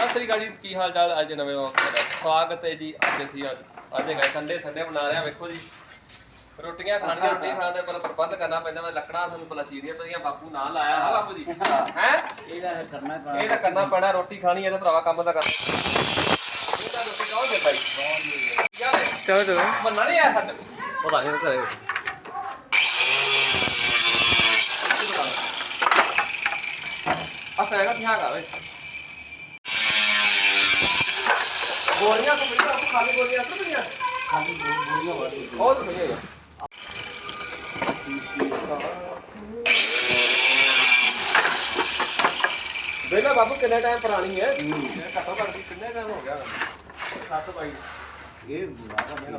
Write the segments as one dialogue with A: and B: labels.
A: ਸਤਿ ਸ੍ਰੀ ਅਕਾਲ ਜੀ ਕੀ ਹਾਲ ਚਾਲ ਅੱਜ ਨਵੇਂ ਵਲੌਗ ਦਾ ਸਵਾਗਤ ਹੈ ਜੀ। ਅੱਜ ਅਸੀਂ ਅੱਜ ਅੱਜ ਹੈਗਾ ਸੰਡੇ ਸੰਡੇ ਬਣਾ ਰਹੇ ਹਾਂ ਵੇਖੋ ਜੀ। ਰੋਟੀਆਂ ਖਾਣੀਆਂ ਰੋਟੀ ਖਾਣ ਦਾ ਪਰ ਪ੍ਰਬੰਧ ਕਰਨਾ ਪੈਂਦਾ ਮੈਂ ਲੱਕੜਾਂ ਤੁਹਾਨੂੰ ਪਤਾ ਚੀਰੀਆਂ ਪੈਂਦੀਆਂ ਬਾਪੂ ਨਾਲ ਆਇਆ ਨਾ ਬਾਪੂ ਜੀ। ਹੈ?
B: ਇਹਦਾ ਕਰਨਾ ਪੈਣਾ।
A: ਇਹ ਤਾਂ ਕਰਨਾ ਪੈਣਾ ਰੋਟੀ ਖਾਣੀ ਹੈ ਤੇ ਭਰਾਵਾ ਕੰਮ ਤਾਂ ਕਰਨਾ। ਇਹ ਤਾਂ ਰੋਟੀ ਕੌਣ ਦਿੰਦਾ ਜੀ ਹੈ?
C: ਚਲੋ ਚਲੋ।
A: ਮੰਨਣਾ ਨਹੀਂ ਆਇਆ ਸੱਚ? ਪਤਾ ਨਹੀਂ ਘਰੇ। ਆ ਫੈਗਾ ਧਿਆਨ ਕਰ ਵੇ ਗੋਲੀਆਂ ਤੋਂ ਮਿਲਦਾ ਖਾਲੀ ਗੋਲੀਆਂ ਤੋਂ ਮਿਲੀਆਂ
B: ਖਾਲੀ ਬੋਲੀਆਂ ਵਾਲੀ
A: ਬਹੁਤ ਵਧੀਆ ਹੈ ਵੇਲਾ ਬਾਬੂ ਕਿੰਨਾ ਟਾਈਮ ਪੁਰਾਣੀ ਹੈ? ਘੱਟੋ ਘੱਟ ਵੀ ਕਿੰਨੇ ਟਾਈਮ ਹੋ ਗਿਆ? ਸੱਤ ਬਾਈ।
B: ਇਹ ਬੁਲਾਵਾ ਮੇਰਾ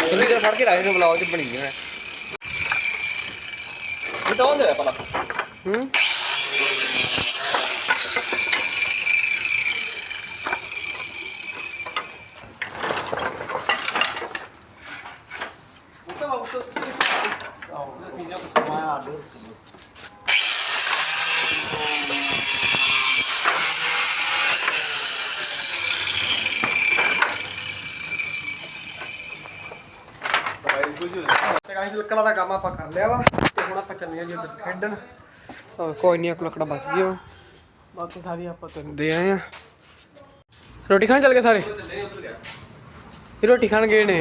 C: ਤੁਸੀਂ ਜਰਾ ਫੜ ਕੇ ਰੱਖ ਕੇ ਬਲੌਗ ਚ ਬਣੀ ਹੈ?
A: ਇਹ ਤਾਂ ਹੁੰਦੇ ਪਲਾ
C: ਹੂੰ?
A: ਤੇ
C: ਗਾਇਸ ਲੱਕੜਾਂ ਦਾ ਕੰਮ ਆਪਾਂ ਕਰ ਲਿਆ ਵਾ ਤੇ ਹੁਣ ਆਪਾਂ ਚੱਲੇ ਜੀ ਉੱਧਰ ਖੇਡਣ। ਆਹ, ਕੋਈ ਨਹੀਂ ਲੱਕੜਾਂ ਬਚ ਗਈ ਬਾਕੀ ਸਾਰੀ ਆਪਾਂ ਤੈਨੂੰ ਦੇ ਆਏ ਆ ਰੋਟੀ ਖਾਣ ਚੱਲ ਗਏ ਸਾਰੇ? ਇਹ ਰੋਟੀ ਖਾਣ ਗਏ ਨੇ?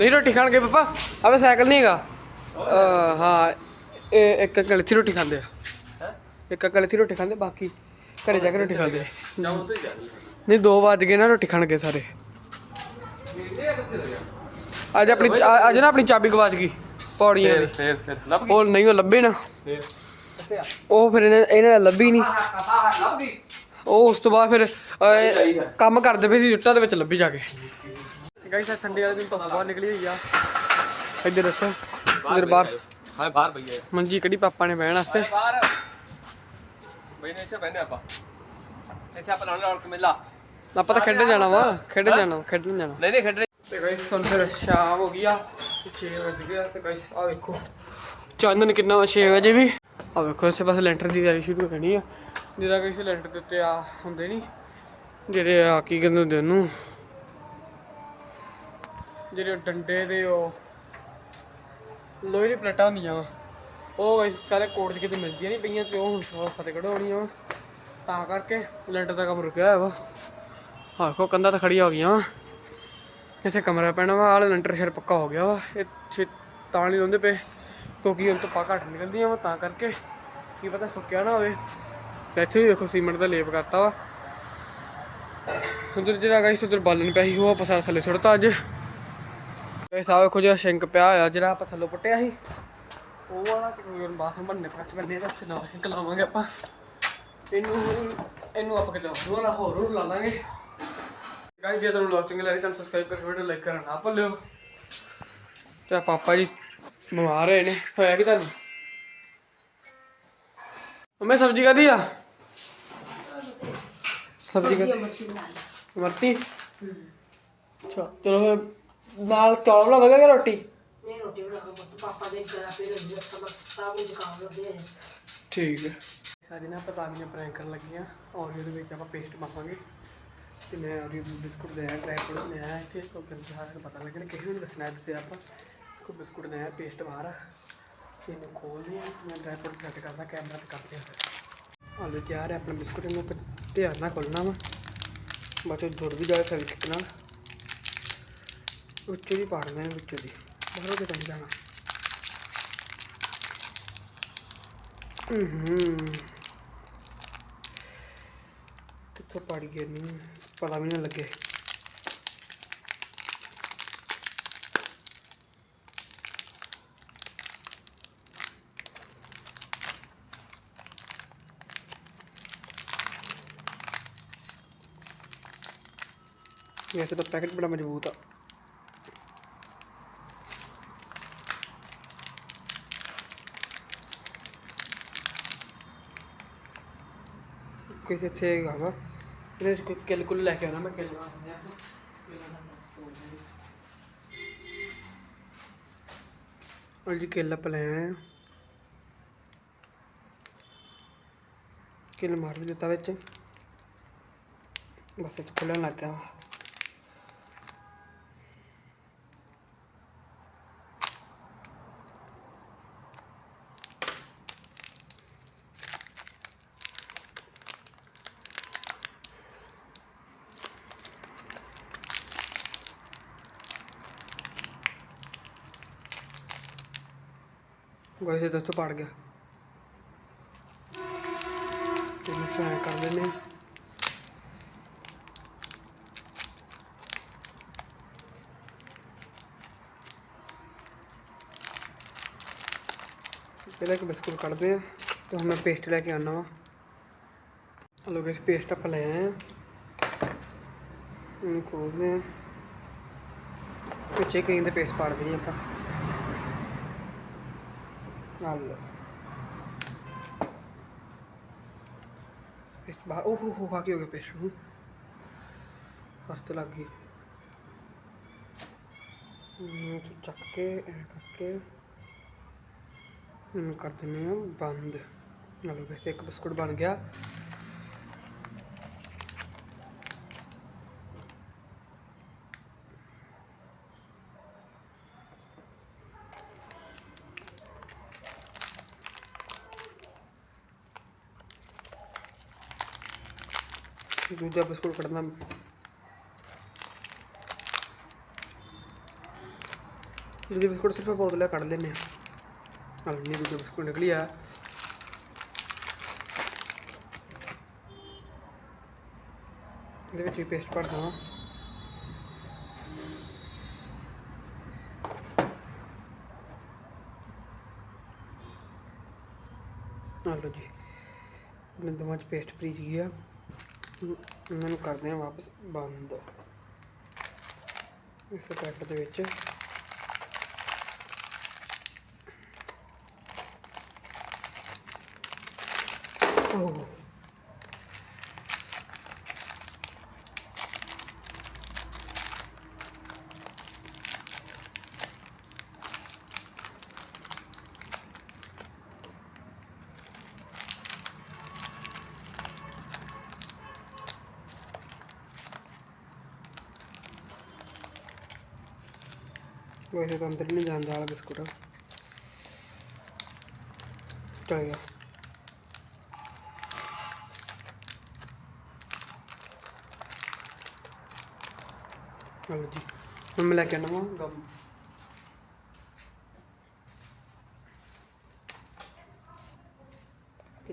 C: ਨਹੀਂ ਰੋਟੀ ਖਾਣ ਗਏ ਪਾਪਾ ਆਵੇ ਸਾਈਕਲ ਨਹੀਂ ਹੈਗਾ। ਅਹ, ਹਾਂ ਇਹ ਇੱਕ ਅੰਕਲ ਇੱਥੇ ਰੋਟੀ ਖਾਂਦੇ ਆ। ਇੱਕ ਅੰਕਲ ਇੱਥੇ ਰੋਟੀ ਖਾਂਦੇ ਬਾਕੀ ਘਰੇ ਜਾ ਕੇ ਰੋਟੀ ਖਾਂਦੇ ਨਹੀਂ 2 ਵਜ ਗਏ ਨਾ ਰੋਟੀ ਖਾਣ ਗਏ ਸਾਰੇ। ਅੱਜ ਆਪਣੀ ਅ- ਅੱਜ ਨਾ ਆਪਣੀ ਚਾਬੀ ਗਵਾਚ ਗਈ ਪੌੜੀਆਂ ਦੀ।
A: ਫੇਰ ਫੇਰ ਲੱਭ
C: ਉਹ ਨਹੀਂ ਉਹ ਲੱਭੇ ਨਾ।
A: ਫੇਰ?
C: ਉਹ ਫਿਰ ਇਹਨੇ ਇਹਨਾਂ ਨੇ ਲੱਭੀ ਨਹੀਂ ਉਹ ਉਸ ਤੋਂ ਬਾਅਦ ਫਿਰ ਅਹ, ਕੰਮ ਕਰਦੇ ਪਏ ਸੀ ਜੁੱਟਾਂ ਦੇ ਵਿੱਚ ਲੱਭੀ ਜਾ ਕੇ। ਗਾਈਸ ਸੰਡੇ ਵਾਲੇ ਦਿਨ ਤੋਂ ਬਾਹਰ ਨਿਕਲੀ ਹੋਈ ਆ। ਇੱਧਰ ਦੱਸੋ। ਇੱਧਰ ਬਾਹਰ।
A: ਹਾਂ ਬਾਹਰ ਭਈਆ
C: ਮੰਜੀ ਕਿਹੜੀ ਪਾਪਾ ਨੇ ਬਹਿਣ ਵਾਸਤੇ?
A: ਬਾਹਰ। ਬਈ ਨੇ ਇੱਥੇ ਬੈਠੇ ਆਪਾਂ। ਇੱਥੇ ਆਪਾਂ ਲਾਉਣ ਰੌਣਕ ਮੇਲਾ।
C: ਆਪਾਂ ਤਾਂ ਖੇਡਣ ਜਾਣਾ ਵਾ। ਖੇਡਣ ਜਾਣਾ ਖੇਡਣ ਜਾਣਾ।
A: ਨਹੀਂ ਨਹੀਂ ਖੇਡਣੇ।
C: ਤੇ ਗਾਈਸ ਹੁਣ ਫਿਰ ਸ਼ਾਮ ਹੋ ਗਈ ਆ 6 ਵਜ ਗਿਆ ਤੇ ਗਾਈਸ ਆ ਵੇਖੋ। ਚਾਨਣ ਕਿੰਨਾ ਵਾ 6 ਵਜੇ ਵੀ। ਆ ਵੇਖੋ ਇਸੇ ਪਾਸੇ ਲੈਂਟਰ ਦੀ ਤਿਆਰੀ ਸ਼ੁਰੂ ਹੋ ਜਾਣੀ ਆ। ਜਿਹਦਾ ਕਿ ਲੈਂਟਰ ਦੇ ਉੱਤੇ ਆ ਹੁੰਦੇ ਨਹੀਂ ਜਿਹੜੇ ਆ ਕੀ ਕਹਿੰਦੇ ਹੁੰਦੇ ਉਹਨੂੰ? ਜਿਹੜੇ ਡੰਡੇ ਦੇ ਉਹ ਲੋਹੇ ਦੀ ਪਲੇਟਾਂ ਹੁੰਦੀਆਂ ਵਾ, ਉਹ ਗਾਈਸ ਸਾਰੇ ਕੋਟ 'ਚ ਕਿਤੇ ਮਿਲਦੀਆਂ ਨਹੀਂ ਪਈਆਂ ਤੇ ਉਹ ਹੁਣ ਸਾਰਾ ਫਤਿਹਗੜ੍ਹ ਹੋਣੀਆਂ ਵਾ। ਤਾਂ ਕਰਕੇ ਲੈਂਟਰ ਦਾ ਕੰਮ ਰੁਕਿਆ ਹੋਇਆ ਵਾ। ਆਖੋ ਕੰਧਾਂ ਤਾਂ ਖੜੀਆਂ ਹੋ ਗਈਆਂ ਵਾ। ਇੱਥੇ ਕਮਰਾ ਪੈਣਾ ਵਾ ਆਲੇ ਲੈਂਟਰ ਫਿਰ ਪੱਕਾ ਹੋ ਗਿਆ ਵਾ। ਇਹ ਛੇ ਤਾਂ ਨਹੀਂ ਲਾਉਂਦੇ ਪਏ, ਕਿਉਂਕਿ ਹੁਣ ਤੋਂ ਪਾ ਘੱਟ ਨਿਕਲਦੀਆਂ ਵਾ, ਤਾਂ ਕਰਕੇ ਕੀ ਪਤਾ ਸੁੱਕਿਆ ਨਾ ਹੋਵੇ। ਤੇ ਇੱਥੇ ਵੀ ਵੇਖੋ ਸੀਮੈਂਟ ਦਾ ਲੇਪ ਕਰਤਾ ਵਾ। ਉਧਰ ਜਿਹੜਾ ਗਾਇਸ ਉਧਰ ਬਾਲਣ ਪਿਆ ਸੀ, ਉਹ ਆਪਾਂ ਸਾਰਾ ਥੱਲੇ ਸੁੱਟਤਾ ਅੱਜ। ਆ ਵੇਖੋ ਜਿਹੜਾ ਸ਼ਿੰਕ ਪਿਆ ਹੋਇਆ ਜਿਹੜਾ ਆਪਾਂ ਥੱਲੋਂ ਪੁੱਟਿਆ ਸੀ ਉਹ ਵਾਲਾ ਕਿ ਕੋਈ ਬਾਥਰੂਮ ਬਣਨੇ ਕੱਟ ਬੰਨੇ ਦਾ ਨਵਾਂ ਸ਼ਿੰਕ ਲਾਵਾਂਗੇ ਆਪਾਂ। ਇਹਨੂੰ ਇਹਨੂੰ ਆਪਾਂ ਕਿਤੇ ਹੋਰ ਨਾਲ ਹੋਰ ਹੋਰ ਲਾ ਲਾਂਗੇ। ਗਾਇਸ ਜੇ ਤੁਹਾਨੂੰ ਚੰਗਾ ਲੱਗੇ ਤਾਂ ਸਬਸਕ੍ਰਾਈਬ ਕਰਕੇ ਵੀਡੀਓ ਲਾਈਕ ਕਰਨਾ ਨਾ ਭੁੱਲਿਓ। ਤੇ ਪਾਪਾ ਜੀ ਬਿਮਾਰ ਹੋਏ ਨੇ ਹੋਇਆ ਕੀ ਤੁਹਾਨੂੰ? ਮੈਂ ਸਬਜ਼ੀ ਕਾਦੀ ਆ? ਸਬਜ਼ੀ ਕਾਦੀ ਮਰਤੀ ਅੱਛਾ ਚਲੋ ਫਿਰ ਨਾਲ ਚੌਲ ਬਣਾਵਾਂਗੇ ਕਿ ਰੋਟੀ?
D: ਨਹੀਂ ਰੋਟੀ ਪੁੱਤ ਪਾਪਾ ਦੇ ਦੁਕਾਨ ਲੱਗੇ
C: ਠੀਕ ਹੈ। ਸਾਡੀ ਨਾ ਪਤਾ ਨਹੀਂ ਪ੍ਰੈਂਕ ਕਰਨ ਲੱਗੀਆਂ। ਔਰ ਇਹਦੇ ਵਿੱਚ ਆਪਾਂ ਪੇਸਟ ਪਾਵਾਂਗੇ। ਤੇ ਮੈਂ ਔਰ ਬਿਸਕੁਟ ਲਿਆ ਡਰਾਈ ਫਰੂਟ ਲਿਆ ਇੱਥੇ। ਕਿਉਂਕਿ ਸਾਰਿਆਂ ਨੂੰ ਪਤਾ ਲੱਗਣਾ। ਕਿਸੇ ਨੂੰ ਦੱਸਣਾ ਦੱਸਿਆ ਆਪਾਂ ਕੋਈ ਬਿਸਕੁਟ ਲਿਆ ਪੇਸਟ ਬਾਹਰ ਆ। ਤੇ ਇਹਨੂੰ ਖੋਲਦੇ ਆ ਮੈਂ ਡਰਾਈ ਫਰੂਟ ਸੈੱਟ ਕਰਦਾ ਕੈਮਰਾ ਤੇ ਕਰਦੇ ਆ। ਫਿਰ ਹਾਲੇ ਤਿਆਰ ਹੈ ਆਪਣਾ ਬਿਸਕੁਟ ਇਹਨੂੰ ਧਿਆਨ ਨਾਲ ਖੋਲਣਾ ਵਾ। ਬਾਅਦ ਚੋਂ ਜੁੜ ਵੀ ਜਾਏ ਫੈਬਰਿਕ ਨਾਲ ਉੱਚੇ ਦੀ ਪਾੜਨਾ ਹੈ ਵਿੱਚੋਂ ਦੀ ਬਾਹਰੋਂ ਕਿਤੇ ਨਹੀਂ ਜਾਣਾ। ਕਿੱਥੋਂ ਪੜ ਗਏ ਨਹੀਂ ਪਤਾ ਵੀ ਨਾ ਲੱਗੇ। ਵੈਸੇ ਤਾਂ ਪੈਕੇਟ ਬੜਾ ਮਜ਼ਬੂਤ ਆ। ਕਿਸੇ ਇੱਥੇ ਹੈਗਾ ਇਹਦੇ ਵਿੱਚ ਕੋਈ ਕਿਲ ਕੁਲ ਲੈ ਕੇ ਆਉਣਾ, ਮੈਂ ਕਿਲ ਵਾਸਤੇ ਜੀ ਕਿਲ ਆਪਾਂ ਲੈ ਆਏ ਕਿਲ ਮਾਰ ਵੀ ਦਿੱਤਾ ਵਿੱਚ। ਬਸ ਇਹ ਖੁੱਲਣ ਲੱਗ ਗਿਆ। ਵਾ ਗੋਏ ਸੇ ਦੋਸਤੋ ਪੜ ਗਿਆ। ਤੇ ਮੈਂ ਟਰਾਈ ਕਰ ਲੈਨੇ ਪਹਿਲਾਂ ਇੱਕ ਬਿਸਕੁਟ ਕੱਢਦੇ ਆ ਤੇ ਹੁਣ ਮੈਂ ਪੇਸਟ ਲੈ ਕੇ ਆਉਣਾ ਵਾ। ਲੋ ਗੈਸ ਪੇਸਟ ਆਪਾਂ ਲੈ ਆਏ ਆ ਇਹਨੂੰ ਖੋਲਦੇ ਆ ਵਿੱਚੇ ਕਰੀਮ ਦੇ ਪੇਸਟ ਪਾ ਦੇਣੀ ਆਪਾਂ। ਨਾਲ ਪੇਸਟ ਬਾਹਰ ਉਹ ਹੋ ਹੋ ਆ ਕੀ ਹੋ ਗਿਆ ਪੇਸਟ ਨੂੰ ਫਸ ਤੇ ਲੱਗ ਗਈ। ਇਹਨੂੰ ਚੱਕ ਕੇ, ਐ ਕਰਕੇ। ਇਹਨੂੰ ਕਰ ਦਿੰਦੇ ਆ ਬੰਦ ਨਾਲੇ ਵੈਸੇ ਇੱਕ ਬਿਸਕੁਟ ਬਣ ਗਿਆ ਦੂਜਾ ਬਿਸਕੁਟ ਕੱਢਣਾ ਦੂਜੇ ਬਿਸਕੁਟ ਸਿਰਫ ਬੋਤਲਾਂ ਕੱਢ ਲੈਨੇ ਆ ਨਹੀਂ ਦੂਜਾ ਬਿਸਕੁਟ ਨਿਕਲੀ ਆ। ਇਹਦੇ ਵਿੱਚ ਵੀ ਪੇਸਟ ਭਰ ਦਵਾਂ ਆ ਲਓ ਜੀ। ਇਹਨਾਂ ਦੋਵਾਂ ਚ ਪੇਸਟ ਭਰੀ ਗਈ ਮੈਨੂੰ ਕਰਦੇ ਆ ਵਾਪਸ ਬੰਦ। ਇਸ ਪੈਕਟ ਦੇ ਵਿੱਚ। ਓਹ ਵੈਸੇ ਤਾਂ ਅੰਦਰ ਨਹੀਂ ਜਾਂਦਾ ਵਾਲਾ ਬਿਸਕੁਟ। ਚਲ ਗਿਆ। ਚਲੋ ਜੀ, ਹੁਣ ਮੈਂ ਲੈ ਕੇ ਆਉਣਾ ਗਮ।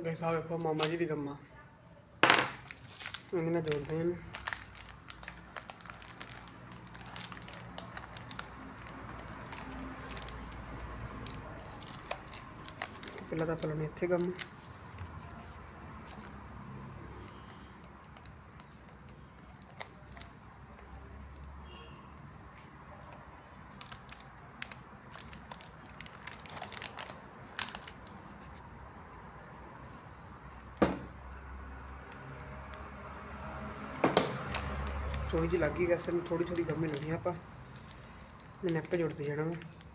C: ਗਾਇਸ ਆ ਵੇਖੋ, ਮਾਮਾ ਜੀ ਦੀ ਗੰਮਾ। ਇਹਨਾਂ ਨਾਲ ਜੋੜਦੇ ਹਾਂ ਪਹਿਲਾਂ ਤਾਂ ਆਪਾਂ ਲਾਉਣੇ ਇੱਥੇ ਗਮ ਥੋੜੀ ਜਿਹੀ ਲੱਗ ਗਈ ਗੈਸ ਨੂੰ ਥੋੜੀ ਥੋੜੀ ਗੰਮੀ ਲਾਉਣੀ ਆ ਆਪਾਂ। ਇਹਨੇ ਆਪੇ ਜੁੜਦੇ ਜਾਣਾ ਵਾ।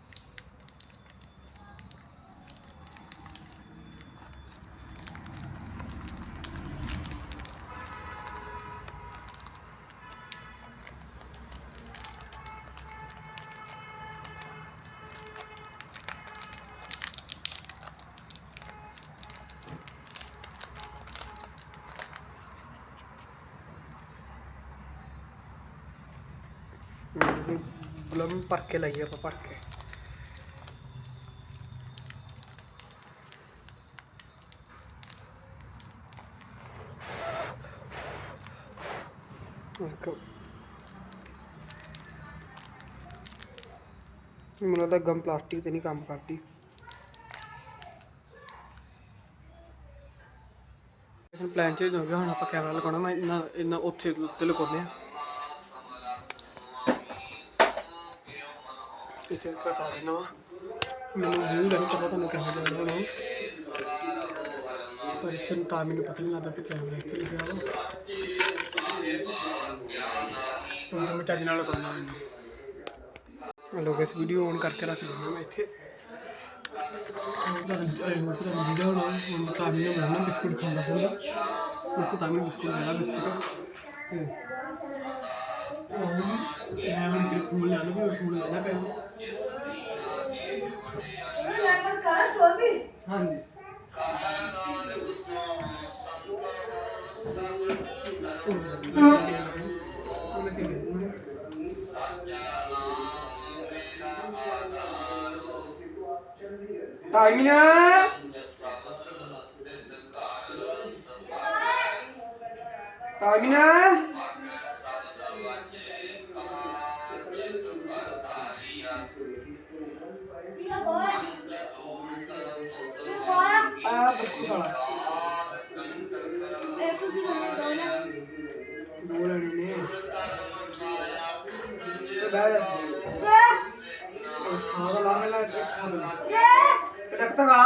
C: ਭਰ ਕੇ ਲਾਈਏ ਆਪਾਂ ਭਰ ਕੇ ਮੈਨੂੰ ਲੱਗਦਾ ਗਮ ਪਲਾਸਟਿਕ ਤੇ ਨਹੀਂ ਕੰਮ ਕਰਦੀ। ਇਸ ਪਲਾਨ ਚੇਂਜ ਹੋ ਗਿਆ ਹੁਣ ਆਪਾਂ ਕੈਮਰਾ ਲਗਾਉਣਾ, ਮੈਂ ਇਹਨਾਂ ਇਹਨਾਂ ਉੱਥੇ ਉੱਤੇ ਲਗਾਉਂਦੇ ਆ। ਇਸੇ ਤਰ੍ਹਾਂ ਕਰ ਦੇਣਾ ਮੈਨੂੰ ਵੀ ਨਹੀਂ ਪਤਾ ਤੁਹਾਨੂੰ ਕਿਹੋ ਜਿਹਾ ਲੱਗਦਾ ਪਰ ਇੱਥੇ ਨੂੰ ਤਾਂ ਮੈਨੂੰ ਪਤਾ ਨਹੀਂ ਲੱਗਦਾ ਕਿ ਕੈਮਰਾ ਇੱਥੇ ਲਿਖਿਆ ਵਾ ਹੁਣ ਮੈਂ ਚੱਜ ਨਾਲ ਕਰਨਾ ਮੈਨੂੰ ਲੋਕ ਇਸ ਵੀਡੀਓ ਔਨ ਕਰਕੇ ਰੱਖ ਦਿੰਦਾ ਮੈਂ ਇੱਥੇ। ਤਾਂ ਵੀਡੀਓ ਨਾ ਹੁਣ। ਤਾਂ ਵੀ ਮੈਂ ਬਿਸਕੁਟ ਖਾਂਦਾ ਹੁੰਦਾ ਉਸ ਤਾਂ ਵੀ ਬਿਸਕੁਟ ਲੈਣਾ ਬਿਸਕੁਟ। ਮੈਂ ਹੁਣ ਕਿ ਫੂਲ ਲੈ ਲਵਾਂ ਵੀ ਲੈਣਾ ਪੈਣਾ ਹਾਂਜੀ ਟਾਈਮਿੰਗ ਟਾਈਮਿੰਗ ਆ ਬਿਸਕੁਟ ਵਾਲਾ ਦੋ ਲੈਣੇ ਨੇ ਤੇ ਬੈ ਖਾਣਾ ਲਾ ਮੈਂ ਲਾ ਕੇ ਖਾਣਾ ਤੇ ਡਾਕਟਰ ਖਾ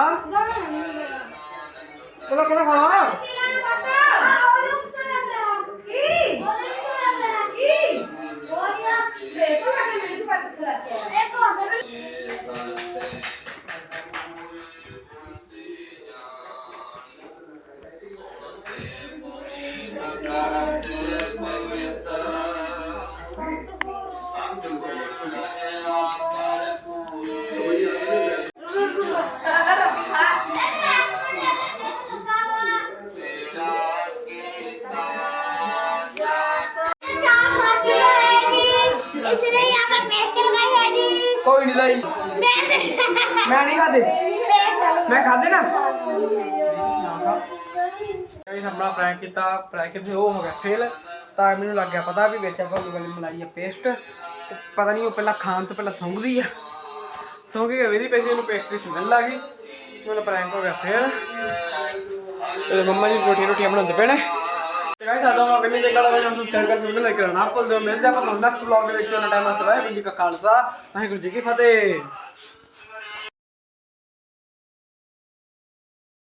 C: ਕੋਲਾ ਕੋਲਾ ਖਾ ਮੈਂ ਨਹੀਂ ਖਾਦੇ ਮੈਂ ਖਾਦੇ ਨਾ? ਗਾਇਸ ਕੀਤਾ ਉਹ ਹੋ ਗਿਆ ਫੇਲ ਤਾਂ ਮੈਨੂੰ ਲੱਗਿਆ ਪਤਾ ਵੀ ਵਿੱਚ ਆਪਾਂ ਗਲ ਮਲਾਈ ਆ ਪੇਸਟ ਪਤਾ ਨਹੀਂ ਉਹ ਪਹਿਲਾਂ ਖਾਣ ਤੋਂ ਪਹਿਲਾਂ ਸੌਂਗਦੀ ਆ। ਸੌਂ ਕੇ ਵੇਰੀ ਪੈਸੇ ਨੂੰ ਪੇਸਟਰੀ ਸਮੈਲ ਆ ਗਈ। ਮੈਨੂੰ ਹੋ ਗਿਆ ਫੇਲ ਮੰਮਾ ਜੀ ਰੋਟੀ ਰੋਟੀ ਬਣਾਉਂਦੇ ਪੈਣੇ ਨੇ ਤੇ ਗਾਇਸ ਸਾਡਾ ਵਲੌਗ ਨਹੀਂ ਚੰਗਾ ਲੱਗਾ ਜਾਂ ਤੁਸੀਂ ਚੈਨਲ ਵੀਡੀਓ ਲਾਈਕ ਕਰਨਾ ਨਾ ਭੁੱਲਦੇ ਹੋ ਮਿਲਦੇ ਆਪਾਂ ਤੁਹਾਨੂੰ ਨੈਕਸਟ ਵਲੌਗ ਦੇ ਵਿੱਚ